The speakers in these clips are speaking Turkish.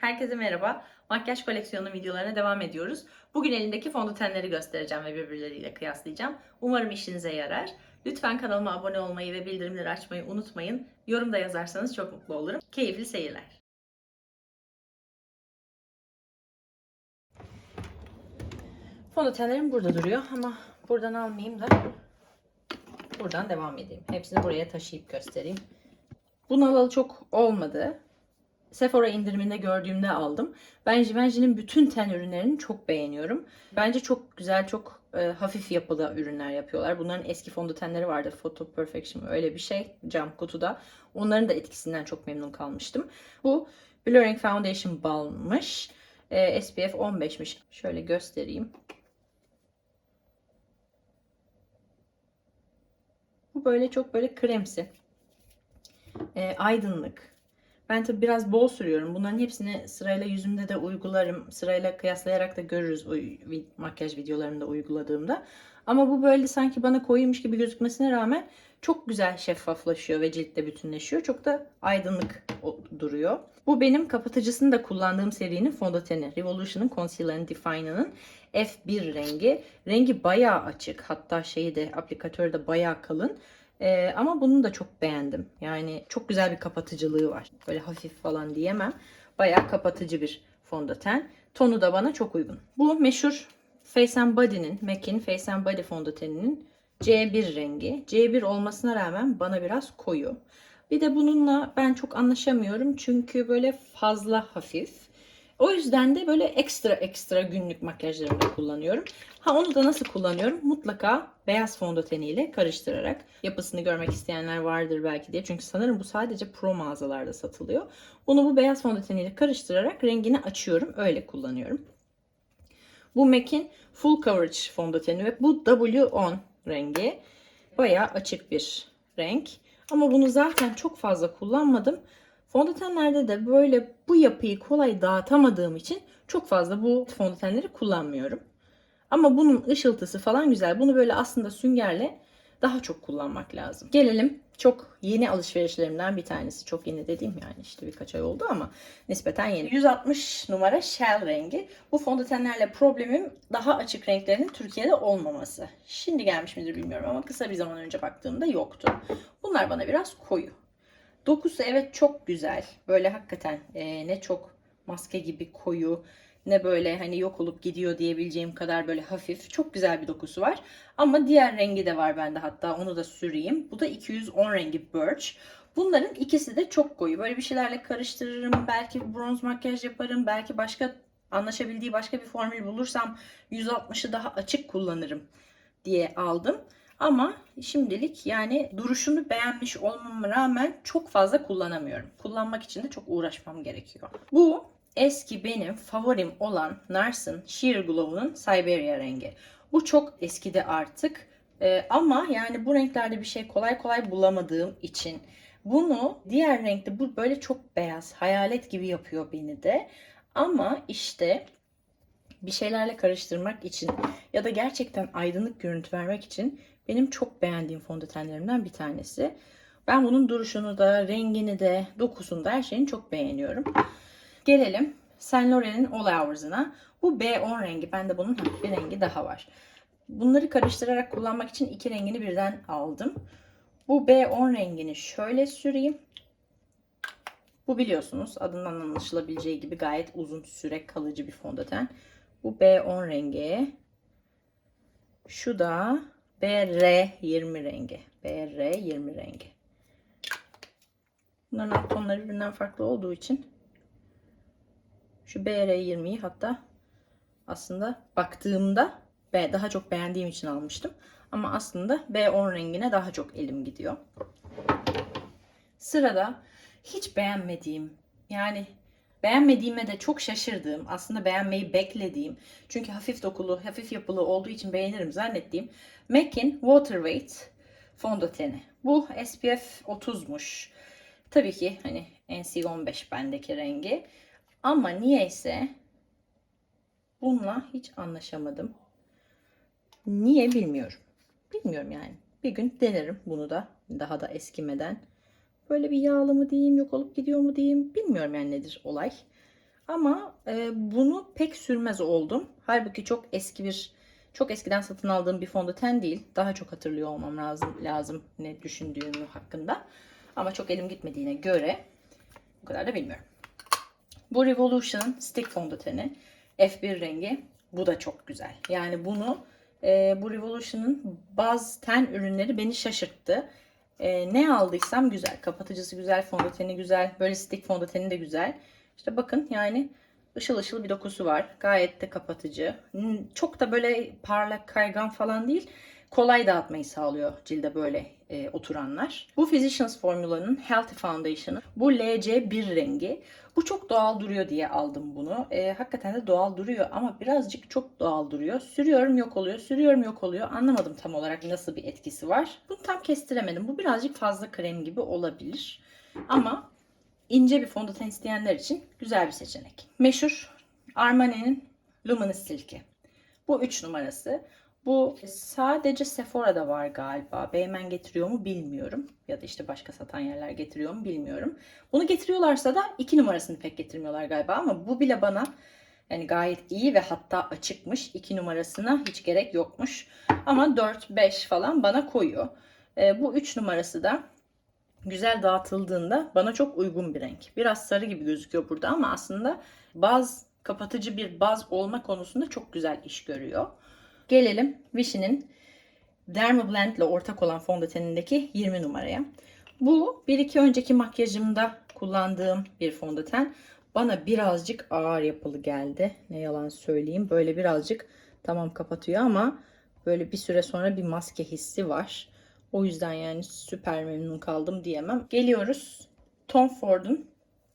Herkese merhaba. Makyaj koleksiyonu videolarına devam ediyoruz. Bugün elindeki fondötenleri göstereceğim ve birbirleriyle kıyaslayacağım. Umarım işinize yarar. Lütfen kanalıma abone olmayı ve bildirimleri açmayı unutmayın. Yorumda yazarsanız çok mutlu olurum. Keyifli seyirler. Fondötenlerim burada duruyor ama buradan almayayım da buradan devam edeyim. Hepsini buraya taşıyıp göstereyim. Bunu çok olmadı. Sephora indiriminde gördüğümde aldım. Ben Givenchy'nin bütün ten ürünlerini çok beğeniyorum. Bence çok güzel, çok e, hafif yapılı ürünler yapıyorlar. Bunların eski fondötenleri vardı. Photo Perfection öyle bir şey cam kutuda. Onların da etkisinden çok memnun kalmıştım. Bu Blurring Foundation Balm'mış. E, SPF 15'miş. Şöyle göstereyim. Bu böyle çok böyle kremsi. E, aydınlık. Ben tabi biraz bol sürüyorum. Bunların hepsini sırayla yüzümde de uygularım. Sırayla kıyaslayarak da görürüz o makyaj videolarımda uyguladığımda. Ama bu böyle sanki bana koyuymuş gibi gözükmesine rağmen çok güzel şeffaflaşıyor ve ciltte bütünleşiyor. Çok da aydınlık duruyor. Bu benim kapatıcısını da kullandığım serinin fondöteni. Revolution'ın Concealer and Definer'ın F1 rengi. Rengi bayağı açık. Hatta şeyi de aplikatörü de bayağı kalın. Ee, ama bunu da çok beğendim. Yani çok güzel bir kapatıcılığı var. Böyle hafif falan diyemem. Bayağı kapatıcı bir fondöten. Tonu da bana çok uygun. Bu meşhur Face and Body'nin, MAC'in Face and Body fondöteninin C1 rengi. C1 olmasına rağmen bana biraz koyu. Bir de bununla ben çok anlaşamıyorum çünkü böyle fazla hafif. O yüzden de böyle ekstra ekstra günlük makyajlarımda kullanıyorum. Ha onu da nasıl kullanıyorum? Mutlaka beyaz fondöteniyle karıştırarak. Yapısını görmek isteyenler vardır belki diye. Çünkü sanırım bu sadece pro mağazalarda satılıyor. Bunu bu beyaz fondöteniyle karıştırarak rengini açıyorum. Öyle kullanıyorum. Bu MAC'in Full Coverage fondöteni ve bu W10 rengi. Bayağı açık bir renk. Ama bunu zaten çok fazla kullanmadım. Fondötenlerde de böyle bu yapıyı kolay dağıtamadığım için çok fazla bu fondötenleri kullanmıyorum. Ama bunun ışıltısı falan güzel. Bunu böyle aslında süngerle daha çok kullanmak lazım. Gelelim çok yeni alışverişlerimden bir tanesi. Çok yeni dediğim yani işte birkaç ay oldu ama nispeten yeni. 160 numara Shell rengi. Bu fondötenlerle problemim daha açık renklerin Türkiye'de olmaması. Şimdi gelmiş midir bilmiyorum ama kısa bir zaman önce baktığımda yoktu. Bunlar bana biraz koyu. Dokusu evet çok güzel. Böyle hakikaten e, ne çok maske gibi koyu ne böyle hani yok olup gidiyor diyebileceğim kadar böyle hafif. Çok güzel bir dokusu var. Ama diğer rengi de var bende hatta onu da süreyim. Bu da 210 rengi Birch. Bunların ikisi de çok koyu. Böyle bir şeylerle karıştırırım. Belki bronz makyaj yaparım. Belki başka anlaşabildiği başka bir formül bulursam 160'ı daha açık kullanırım diye aldım. Ama şimdilik yani duruşunu beğenmiş olmama rağmen çok fazla kullanamıyorum. Kullanmak için de çok uğraşmam gerekiyor. Bu eski benim favorim olan Nars'ın Sheer Glow'un Siberia rengi. Bu çok eskidi artık. Ee, ama yani bu renklerde bir şey kolay kolay bulamadığım için bunu diğer renkte bu böyle çok beyaz hayalet gibi yapıyor beni de. Ama işte bir şeylerle karıştırmak için ya da gerçekten aydınlık görüntü vermek için benim çok beğendiğim fondötenlerimden bir tanesi. Ben bunun duruşunu da, rengini de, dokusunu da her şeyini çok beğeniyorum. Gelelim Saint Laurent'in All Hours'ına. Bu B10 rengi. Bende bunun bir rengi daha var. Bunları karıştırarak kullanmak için iki rengini birden aldım. Bu B10 rengini şöyle süreyim. Bu biliyorsunuz adından anlaşılabileceği gibi gayet uzun süre kalıcı bir fondöten. Bu B10 rengi. Şu da BR20 rengi. BR20 rengi. Bunların alt tonları birbirinden farklı olduğu için şu BR20'yi hatta aslında baktığımda B daha çok beğendiğim için almıştım. Ama aslında B10 rengine daha çok elim gidiyor. Sırada hiç beğenmediğim yani beğenmediğime de çok şaşırdığım aslında beğenmeyi beklediğim çünkü hafif dokulu hafif yapılı olduğu için beğenirim zannettiğim MAC'in Water Weight fondöteni. Bu SPF 30'muş. Tabii ki hani NC15 bendeki rengi. Ama niyeyse bununla hiç anlaşamadım. Niye bilmiyorum. Bilmiyorum yani. Bir gün denerim bunu da daha da eskimeden. Böyle bir yağlı mı diyeyim yok olup gidiyor mu diyeyim bilmiyorum yani nedir olay. Ama e, bunu pek sürmez oldum. Halbuki çok eski bir çok eskiden satın aldığım bir fondöten değil. Daha çok hatırlıyor olmam lazım, lazım ne düşündüğümü hakkında. Ama çok elim gitmediğine göre bu kadar da bilmiyorum. Bu Revolution stick fondöteni F1 rengi. Bu da çok güzel. Yani bunu e, bu Revolution'ın bazı ten ürünleri beni şaşırttı. E, ne aldıysam güzel. Kapatıcısı güzel, fondöteni güzel. Böyle stick fondöteni de güzel. İşte bakın yani ışıl ışıl bir dokusu var. Gayet de kapatıcı. Hmm, Çok da böyle parlak kaygan falan değil. Kolay dağıtmayı sağlıyor cilde böyle e, oturanlar. Bu Physicians Formula'nın Healthy Foundation'ı. Bu LC1 rengi. Bu çok doğal duruyor diye aldım bunu. E, hakikaten de doğal duruyor ama birazcık çok doğal duruyor. Sürüyorum yok oluyor, sürüyorum yok oluyor. Anlamadım tam olarak nasıl bir etkisi var. Bunu tam kestiremedim. Bu birazcık fazla krem gibi olabilir. Ama ince bir fondöten isteyenler için güzel bir seçenek. Meşhur Armani'nin Luminous Silk'i. Bu 3 numarası. Bu sadece Sephora'da var galiba. Beymen getiriyor mu bilmiyorum. Ya da işte başka satan yerler getiriyor mu bilmiyorum. Bunu getiriyorlarsa da 2 numarasını pek getirmiyorlar galiba ama bu bile bana yani gayet iyi ve hatta açıkmış. 2 numarasına hiç gerek yokmuş. Ama 4, 5 falan bana koyuyor. Ee, bu 3 numarası da güzel dağıtıldığında bana çok uygun bir renk. Biraz sarı gibi gözüküyor burada ama aslında baz kapatıcı bir baz olma konusunda çok güzel iş görüyor. Gelelim Vichy'nin Dermablend ile ortak olan fondötenindeki 20 numaraya. Bu bir iki önceki makyajımda kullandığım bir fondöten. Bana birazcık ağır yapılı geldi. Ne yalan söyleyeyim. Böyle birazcık tamam kapatıyor ama böyle bir süre sonra bir maske hissi var. O yüzden yani süper memnun kaldım diyemem. Geliyoruz Tom Ford'un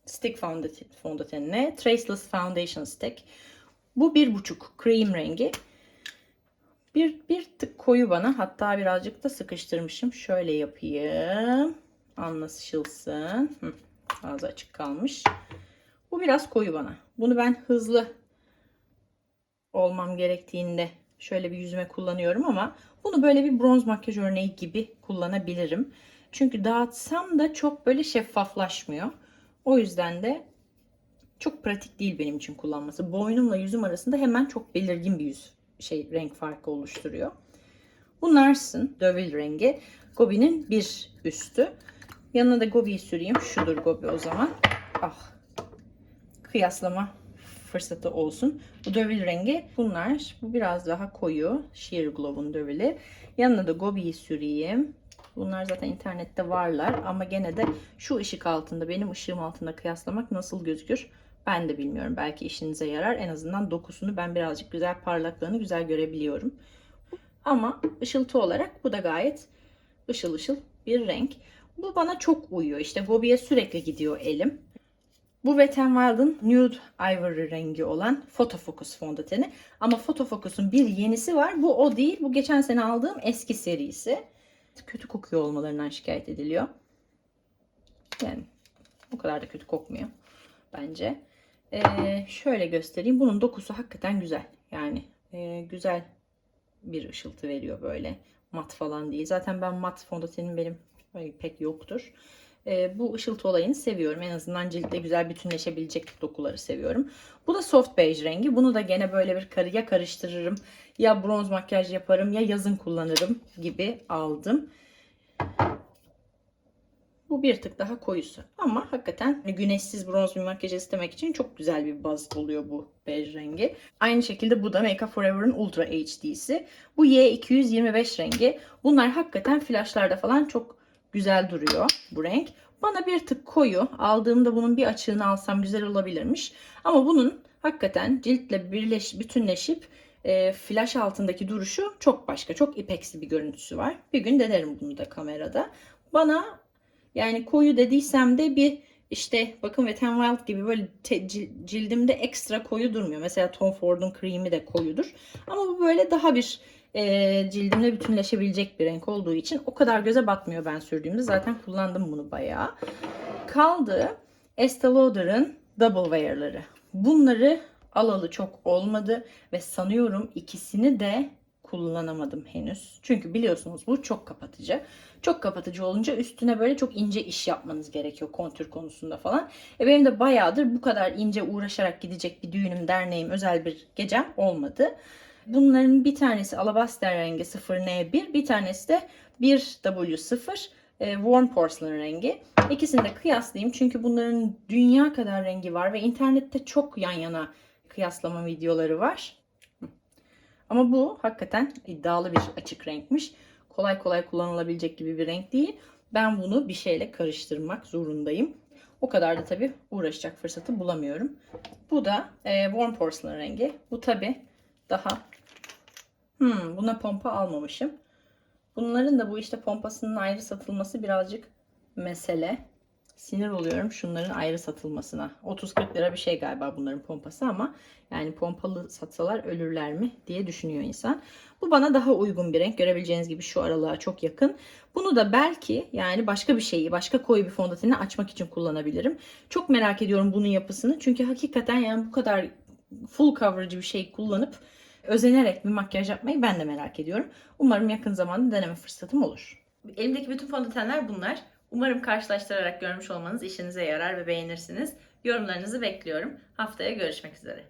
Stick fondöten- fondötenine. Traceless Foundation Stick. Bu bir buçuk cream rengi. Bir, bir tık koyu bana. Hatta birazcık da sıkıştırmışım. Şöyle yapayım. Anlaşılsın. Hı, ağzı açık kalmış. Bu biraz koyu bana. Bunu ben hızlı olmam gerektiğinde şöyle bir yüzüme kullanıyorum ama bunu böyle bir bronz makyaj örneği gibi kullanabilirim. Çünkü dağıtsam da çok böyle şeffaflaşmıyor. O yüzden de çok pratik değil benim için kullanması. Boynumla yüzüm arasında hemen çok belirgin bir yüz şey renk farkı oluşturuyor. Bu Nars'ın Dövil rengi. Gobi'nin bir üstü. Yanına da Gobi'yi süreyim. Şudur Gobi o zaman. Ah. Kıyaslama fırsatı olsun. Bu dövil rengi bunlar. Bu biraz daha koyu. Sheer Glow'un dövili. Yanına da Gobi'yi süreyim. Bunlar zaten internette varlar ama gene de şu ışık altında benim ışığım altında kıyaslamak nasıl gözükür ben de bilmiyorum. Belki işinize yarar. En azından dokusunu ben birazcık güzel parlaklığını güzel görebiliyorum. Ama ışıltı olarak bu da gayet ışıl ışıl bir renk. Bu bana çok uyuyor. İşte Gobi'ye sürekli gidiyor elim. Bu Wet n Wild'ın Nude Ivory rengi olan Photo Focus fondöteni. Ama Photo Focus'un bir yenisi var. Bu o değil. Bu geçen sene aldığım eski serisi. Kötü kokuyor olmalarından şikayet ediliyor. Yani o kadar da kötü kokmuyor bence. Ee, şöyle göstereyim. Bunun dokusu hakikaten güzel. Yani e, güzel bir ışıltı veriyor böyle. Mat falan değil. Zaten ben mat fondötenim benim pek yoktur. Ee, bu ışıltı olayını seviyorum. En azından ciltte güzel bütünleşebilecek dokuları seviyorum. Bu da soft beige rengi. Bunu da gene böyle bir karı ya karıştırırım ya bronz makyaj yaparım ya yazın kullanırım gibi aldım. Bu bir tık daha koyusu. Ama hakikaten güneşsiz bronz bir makyaj istemek için çok güzel bir baz oluyor bu bej rengi. Aynı şekilde bu da Make Up Forever'ın Ultra HD'si. Bu Y225 rengi. Bunlar hakikaten flaşlarda falan çok güzel duruyor bu renk. Bana bir tık koyu. Aldığımda bunun bir açığını alsam güzel olabilirmiş. Ama bunun hakikaten ciltle birleş, bütünleşip e, flash altındaki duruşu çok başka. Çok ipeksi bir görüntüsü var. Bir gün denerim bunu da kamerada. Bana yani koyu dediysem de bir işte bakın Wet n Wild gibi böyle te- cil- cildimde ekstra koyu durmuyor. Mesela Tom Ford'un kremi de koyudur. Ama bu böyle daha bir e, cildimle bütünleşebilecek bir renk olduğu için o kadar göze batmıyor ben sürdüğümde. Zaten kullandım bunu bayağı. Kaldı Estee Lauder'ın Double Wear'ları. Bunları alalı çok olmadı ve sanıyorum ikisini de kullanamadım henüz. Çünkü biliyorsunuz bu çok kapatıcı. Çok kapatıcı olunca üstüne böyle çok ince iş yapmanız gerekiyor kontür konusunda falan. E benim de bayağıdır bu kadar ince uğraşarak gidecek bir düğünüm, derneğim, özel bir gecem olmadı. Bunların bir tanesi alabaster rengi 0N1, bir tanesi de 1W0 e, warm porcelain rengi. İkisini de kıyaslayayım çünkü bunların dünya kadar rengi var ve internette çok yan yana kıyaslama videoları var. Ama bu hakikaten iddialı bir açık renkmiş. Kolay kolay kullanılabilecek gibi bir renk değil. Ben bunu bir şeyle karıştırmak zorundayım. O kadar da tabii uğraşacak fırsatı bulamıyorum. Bu da e, warm porcelain rengi. Bu tabii daha hmm, buna pompa almamışım. Bunların da bu işte pompasının ayrı satılması birazcık mesele. Sinir oluyorum şunların ayrı satılmasına. 30-40 lira bir şey galiba bunların pompası ama yani pompalı satsalar ölürler mi diye düşünüyor insan. Bu bana daha uygun bir renk. Görebileceğiniz gibi şu aralığa çok yakın. Bunu da belki yani başka bir şeyi, başka koyu bir fondöteni açmak için kullanabilirim. Çok merak ediyorum bunun yapısını. Çünkü hakikaten yani bu kadar full coverage bir şey kullanıp özenerek bir makyaj yapmayı ben de merak ediyorum. Umarım yakın zamanda deneme fırsatım olur. Elimdeki bütün fondötenler bunlar. Umarım karşılaştırarak görmüş olmanız işinize yarar ve beğenirsiniz. Yorumlarınızı bekliyorum. Haftaya görüşmek üzere.